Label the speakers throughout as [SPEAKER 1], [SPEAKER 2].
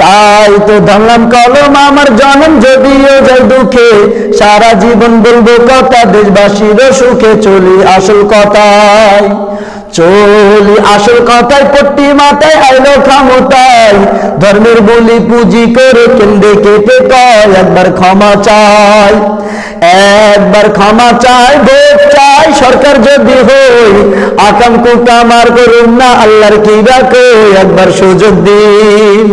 [SPEAKER 1] তাই তো ধরলাম কলম আমার জনম, যদিও যাই দুঃখে সারা জীবন বলব কথা, দেশবাসীর সুখে চলি আসল কথায়। চলি আসল কথায়, পট্টি মাথায় আইলো ক্ষমতায়। ধর্মের বলি পুঁজি করে কেন্দ্রে কেটে কয় একবার ক্ষমা চাই, একবার ক্ষমা চাই ভোট চাই সরকার যদি হই, আকাম কুকাম আর করুন না, আল্লাহর কি রাখো একবার সুযোগ দিন,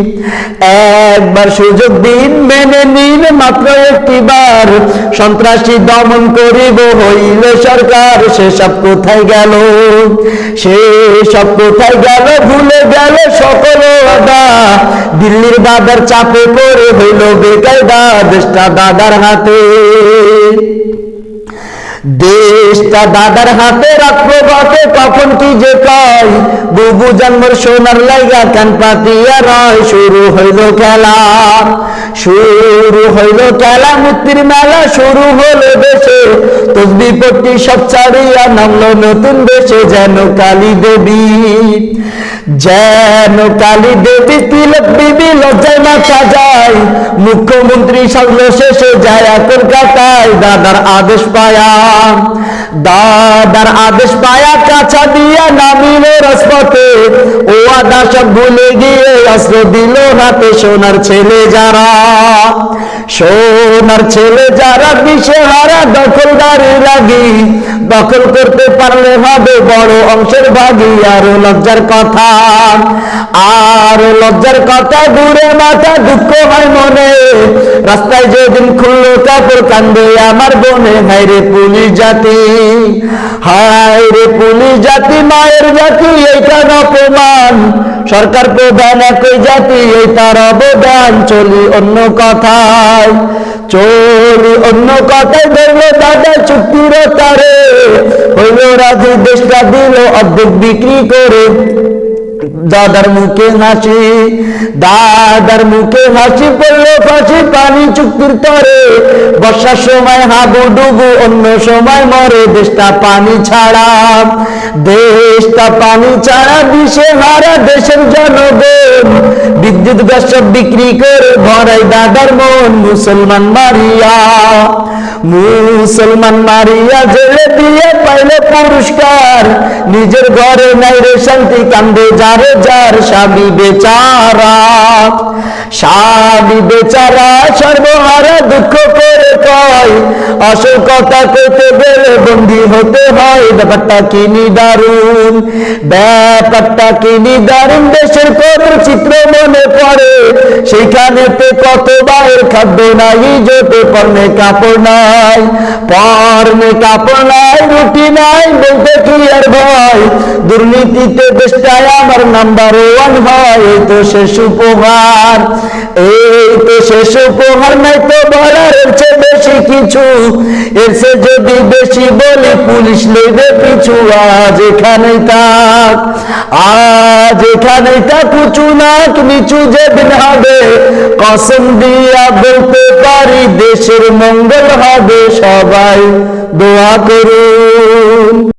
[SPEAKER 1] একবার সুযোগ দিন, মেনে নিন মাত্র একটিবার। সন্ত্রাসী দমন করিব হইলে সরকার, সেসব কোথায় গেল? সেসব কোথায় গেল? ভুলে গেল সকল দিল্লির দাদার চাপে পড়ে হইল বেকায়দা, দেশটা দাদার হাতে। দেশটা দাদার হাতে রাখব বাতে কখন কি যে কয়? বুবু জন্মর সোনার লাইগা কান পাতিয়া রয়, শুরু হইল খেলা। শুরু হইল খেলা, মুক্তির মেলা শুরু হলো দেশে। তসবি পট্টি সব ছাড়িয়া নামলো নতুন দেশে, যেন কালী দেবী। যেন কালী দেবী, তিলক বিবি লজ্জায় মাথা যায়। মুখ্যমন্ত্রী সাজলো শেষে যায় কলকাতায় দাদার আদেশ পায়া। দাদার আদেশ পায়া কাছা দিয়া নামিল রাজপথে। ও আদা সব ভুলে গিয়ে অস্ত্র দিল হাতে সোনার ছেলে যারা। সোনার ছেলে যারা দিশে হারা দখলদারি লাগি। দখল করতে পারলে হবে বড় অংশের ভাগি, আর লজ্জার কথা। আর লজ্জার কথা দূরে মাথা দুঃখ হয় মনে। রাস্তায় যেদিন খুললো কাপড় কান্দে, আমার বনে, হায় রে পুলিশ জাতি, হায় রে পুলিশ জাতি, মায়ের জাতি, এইটা অপমান সরকার প্রধান একই জাতি, এই তার অবদান, চলি অন্য কথায়। চলি অন্য কথায় ধরলো দাদা চুক্তির তারে। হইল রাজি দেশটা দিল অর্ধেক বিক্রি করে। দাদার মুখে হাসি, দাদার মুখে হাসি পড়ল ফাঁসি, পানি চুক্তির তরে। বর্ষার সময় হাবু ডুবু, অন্য সময় মরে। দেশটা পানি ছাড়া, দেশটা পানি ছাড়া দিশে হারা দেশের জনগণ। বিদ্যুৎ গ্যাস বিক্রি করে ভরাই দাদার মন। মুসলমান মারিয়া মুসলমান মারিয়া, জেলে দিয়ে পাইলে পুরস্কার। নিজের ঘরে নাই রে শান্তি কান্দে, যারে যার স্বামী বেচারা। স্বামী বেচারা সর্বহারা দুঃখ করে কয় আসল কথা কইতে গেলে বন্দি হতে হয়। ব্যাপারটা কিনি দারুণ ব্যাপারটা কিনি দারুণ দেশের করুণ চিত্র মনে পড়ে। সেখানে কত বাইরের খাদ্য নাই জোটে পর্ণে কাপড় নাই পর্ণে কাপড় নাই, রুটি নাই, বলতে কি আর ভয় দুর্নীতিতে দেশটায় আমার নাম্বার ওয়ান হয় এই তো শেষ উপহার, এই তো শেষ উপহার নাই তো বলার চেয়ে বেশি কিছু, এর চেয়ে যদি বেশি বলি পুলিশ লইবে পিছু, আজ এখানেই থাক। আজ এখানেই থাক উঁচু নাক নিচু যেদিন হবে। কসম দিয়া বলতে পারি, দেশের মঙ্গল হবে সবাই। দোয়া করুন।